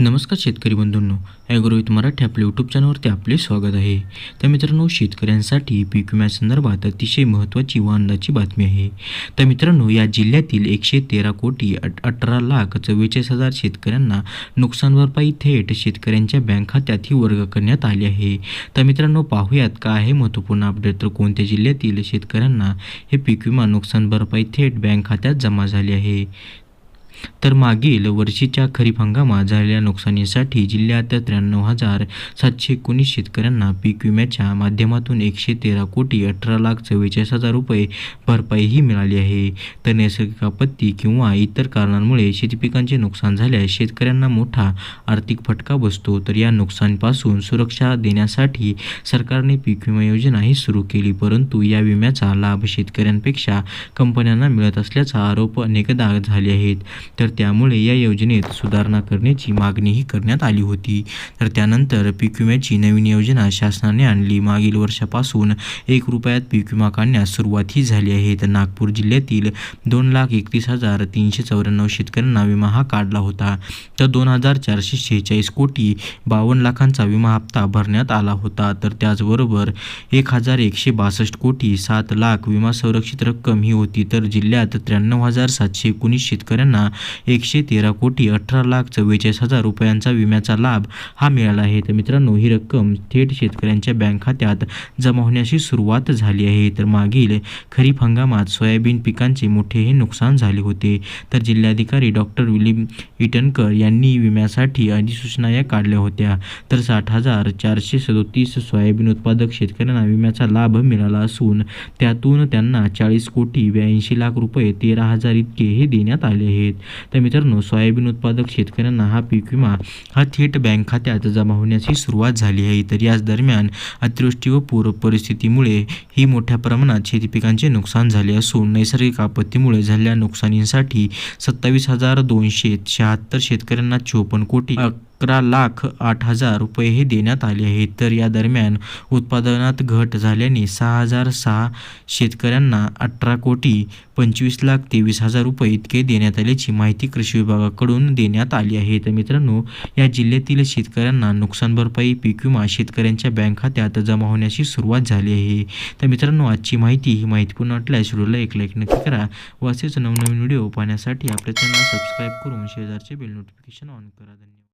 नमस्कार शेतकरी बंधूंनो ॲग्रोहित मराठी आपल्या यूट्यूब चॅनलवरती आपले स्वागत आहे. तर मित्रांनो शेतकऱ्यांसाठी पीक विम्यासंदर्भात अतिशय महत्त्वाची व अंदाची बातमी आहे. तर मित्रांनो या जिल्ह्यातील एकशे तेरा कोटी अट अठरा लाख चव्वेचाळीस हजार शेतकऱ्यांना नुकसान भरपाई थेट शेतकऱ्यांच्या बँक खात्यात ही वर्ग करण्यात आली आहे. तर मित्रांनो पाहूयात काय आहे महत्त्वपूर्ण अपडेट तर कोणत्या जिल्ह्यातील शेतकऱ्यांना हे पीक विमा नुकसान भरपाई थेट बँक खात्यात जमा झाली आहे? तर मागील वर्षीच्या खरीप हंगामात झालेल्या नुकसानीसाठी जिल्ह्यात त्र्याण्णव हजार सातशे एकोणीस शेतकऱ्यांना पीक विम्याच्या माध्यमातून एकशे तेरा कोटी अठरा लाख चव्वेचाळीस हजार रुपये भरपाईही मिळाली आहे. तर नैसर्गिक आपत्ती किंवा इतर कारणांमुळे शेतीपिकांचे नुकसान झाल्यास शेतकऱ्यांना मोठा आर्थिक फटका बसतो. तर या नुकसानीपासून सुरक्षा देण्यासाठी सरकारने पीक विमा योजनाही सुरू केली. परंतु या विम्याचा लाभ शेतकऱ्यांपेक्षा कंपन्यांना मिळत असल्याचा आरोप अनेकदा झाले आहेत. तर त्यामुळे या योजनेत सुधारणा करण्याची मागणीही करण्यात आली होती. तर त्यानंतर पीक विम्याची नवीन योजना शासनाने आणली. मागील वर्षापासून एक रुपयात पीक विमा काढण्यास सुरुवातही झाली आहे. तर नागपूर जिल्ह्यातील दोन लाख एकतीस हजार तीनशे चौऱ्याण्णव शेतकऱ्यांना विमा हा काढला होता. तर दोन हजार चारशे शेहेचाळीस कोटी बावन्न लाखांचा विमा हप्ता भरण्यात आला होता. तर त्याचबरोबर एक हजार एकशे बासष्ट कोटी सात लाख विमा संरक्षित रक्कम ही होती. तर जिल्ह्यात त्र्याण्णव हजार सातशे एकोणीस शेतकऱ्यांना एकशे तेरा कोटी अठरा लाख चव्वेचाळीस हजार रुपयांचा विम्याचा लाभ हा मिळाला आहे. तर मित्रांनो ही रक्कम थेट शेतकऱ्यांच्या बँक खात्यात जमा होण्याची सुरुवात झाली आहे. तर मागील खरीप हंगामात सोयाबीन पिकांचे मोठेही नुकसान झाले होते. तर जिल्हाधिकारी डॉक्टर विलिम इटनकर यांनी विम्यासाठी अधिसूचना या काढल्या होत्या. तर साठ हजार चारशे सदोतीस सोयाबीन उत्पादक शेतकऱ्यांना विम्याचा लाभ मिळाला असून त्यातून त्यांना चाळीस कोटी ब्याऐंशी लाख रुपये तेरा हजार इतके हे देण्यात आले आहेत. तर मित्रांनो सोयाबीन उत्पादक शेतकऱ्यांना हा पीक विमा हा थेट बँक खात्यात जमा होण्याची सुरुवात झाली आहे. तर याच दरम्यान अतिवृष्टी व पूर परिस्थितीमुळे ही मोठ्या प्रमाणात शेती पिकांचे नुकसान झाले असून नैसर्गिक आपत्तीमुळे झालेल्या नुकसानीसाठी सत्तावीस हजार दोनशे शहात्तर शेतकऱ्यांना चोपन्न कोटी अकरा लाख आठ हजार रुपये हे देण्यात आले आहेत. तर या दरम्यान उत्पादनात घट झाल्याने सहा हजार सहा शेतकऱ्यांना अठरा कोटी पंचवीस लाख तेवीस हजार रुपये इतके देण्यात आल्याची माहिती कृषी विभागाकडून देण्यात आली आहे. तर मित्रांनो या जिल्ह्यातील शेतकऱ्यांना नुकसान भरपाई पीक विमा शेतकऱ्यांच्या बँक खात्यात जमा होण्याची सुरुवात झाली आहे. तर मित्रांनो आजची माहिती ही माहितीपूर्ण वाटल्यास व्हिडिओला एक लाईक नक्की करा व असेच नवनवीन व्हिडिओ पाहण्यासाठी आपल्या चॅनल सबस्क्राईब करून शेजारचे बेल नोटिफिकेशन ऑन करा. धन्यवाद.